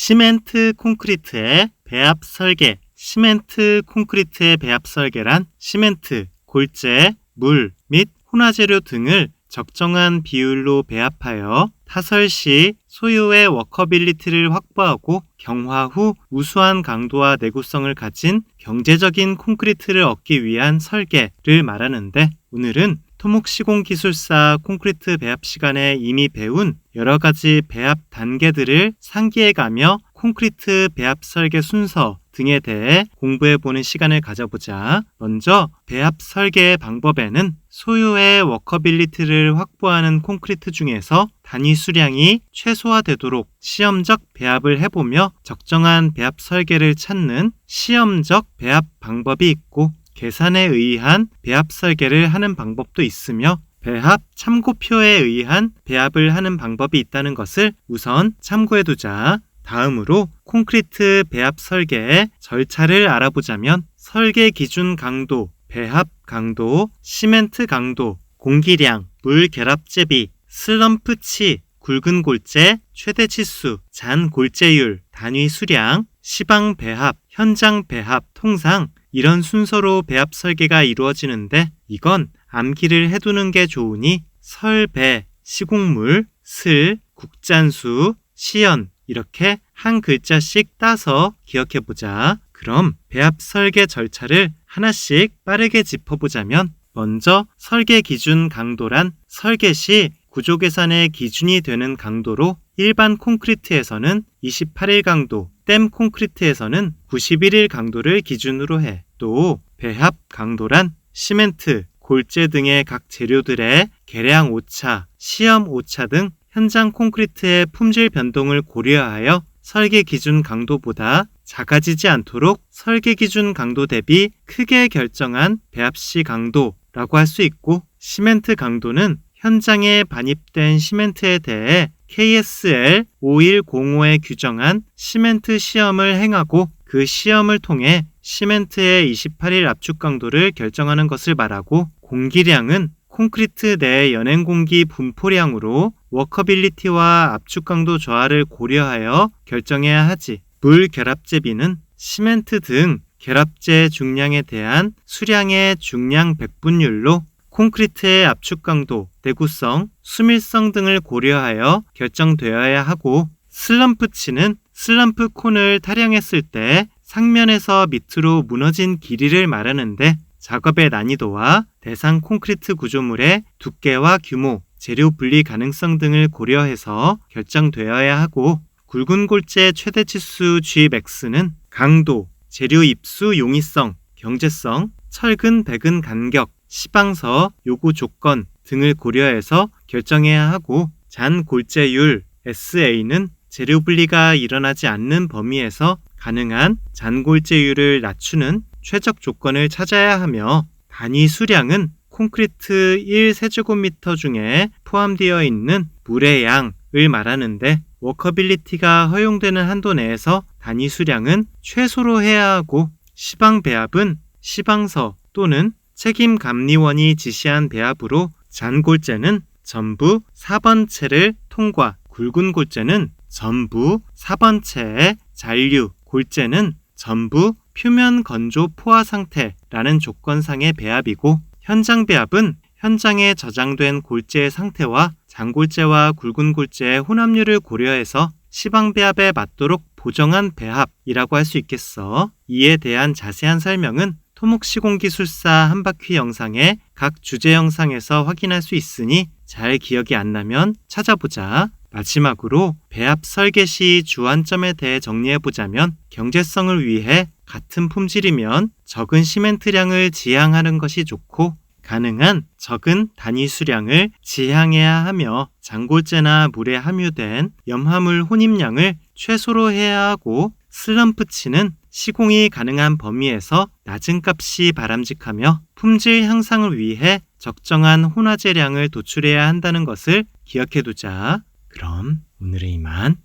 시멘트 콘크리트의 배합 설계. 시멘트 콘크리트의 배합 설계란 시멘트, 골재, 물 및 혼화재료 등을 적정한 비율로 배합하여 타설 시 소유의 워커빌리티를 확보하고 경화 후 우수한 강도와 내구성을 가진 경제적인 콘크리트를 얻기 위한 설계를 말하는데 오늘은 토목시공 기술사 콘크리트 배합 시간에 이미 배운 여러 가지 배합 단계들을 상기해 가며 콘크리트 배합 설계 순서 등에 대해 공부해 보는 시간을 가져보자. 먼저 배합 설계의 방법에는 소유의 워커빌리티를 확보하는 콘크리트 중에서 단위 수량이 최소화되도록 시험적 배합을 해보며 적정한 배합 설계를 찾는 시험적 배합 방법이 있고 계산에 의한 배합 설계를 하는 방법도 있으며 배합 참고표에 의한 배합을 하는 방법이 있다는 것을 우선 참고해 두자. 다음으로 콘크리트 배합 설계의 절차를 알아보자면 설계 기준 강도, 배합 강도, 시멘트 강도, 공기량, 물 결합 제비, 슬럼프 치, 굵은 골재, 최대 치수, 잔 골재율, 단위 수량, 시방 배합, 현장 배합, 통상 이런 순서로 배합 설계가 이루어지는데 이건 암기를 해두는 게 좋으니 설배, 시곡물, 슬, 국잔수, 시연 이렇게 한 글자씩 따서 기억해 보자. 그럼 배합 설계 절차를 하나씩 빠르게 짚어보자면 먼저 설계 기준 강도란 설계 시 구조 계산의 기준이 되는 강도로 일반 콘크리트에서는 28일 강도, 댐 콘크리트에서는 91일 강도를 기준으로 해. 또 배합 강도란 시멘트, 골재 등의 각 재료들의 계량 오차, 시험 오차 등 현장 콘크리트의 품질 변동을 고려하여 설계 기준 강도보다 작아지지 않도록 설계 기준 강도 대비 크게 결정한 배합시 강도라고 할 수 있고 시멘트 강도는 현장에 반입된 시멘트에 대해 KSL 5105에 규정한 시멘트 시험을 행하고 그 시험을 통해 시멘트의 28일 압축 강도를 결정하는 것을 말하고 공기량은 콘크리트 내 연행 공기 분포량으로 워커빌리티와 압축 강도 저하를 고려하여 결정해야 하지. 물 결합제비는 시멘트 등 결합제 중량에 대한 수량의 중량 백분율로 콘크리트의 압축 강도, 내구성, 수밀성 등을 고려하여 결정되어야 하고 슬럼프치는 슬럼프 콘을 타령했을 때 상면에서 밑으로 무너진 길이를 말하는데 작업의 난이도와 대상 콘크리트 구조물의 두께와 규모, 재료 분리 가능성 등을 고려해서 결정되어야 하고 굵은 골재 최대 치수 Gmax는 강도, 재료 입수 용이성, 경제성, 철근 배근 간격, 시방서 요구 조건 등을 고려해서 결정해야 하고 잔 골재율 SA는 재료 분리가 일어나지 않는 범위에서 가능한 잔 골재율을 낮추는 최적 조건을 찾아야 하며 단위 수량은 콘크리트 1세제곱미터 중에 포함되어 있는 물의 양을 말하는데 워커빌리티가 허용되는 한도 내에서 단위 수량은 최소로 해야 하고 시방 배합은 시방서 또는 책임 감리원이 지시한 배합으로 잔골재는 전부 4번체를 통과, 굵은 골재는 전부 4번체의 잔류, 골재는 전부 표면 건조 포화 상태라는 조건상의 배합이고 현장 배합은 현장에 저장된 골재의 상태와 장골재와 굵은 골재의 혼합률을 고려해서 시방 배합에 맞도록 보정한 배합이라고 할 수 있겠어. 이에 대한 자세한 설명은 토목시공기술사 한 바퀴 영상의 각 주제 영상에서 확인할 수 있으니 잘 기억이 안 나면 찾아보자. 마지막으로 배합 설계 시 주안점에 대해 정리해 보자면 경제성을 위해 같은 품질이면 적은 시멘트량을 지향하는 것이 좋고 가능한 적은 단위 수량을 지향해야 하며 장골재나 물에 함유된 염화물 혼입량을 최소로 해야 하고 슬럼프치는 시공이 가능한 범위에서 낮은 값이 바람직하며 품질 향상을 위해 적정한 혼화재량을 도출해야 한다는 것을 기억해 두자. 그럼 오늘은 이만.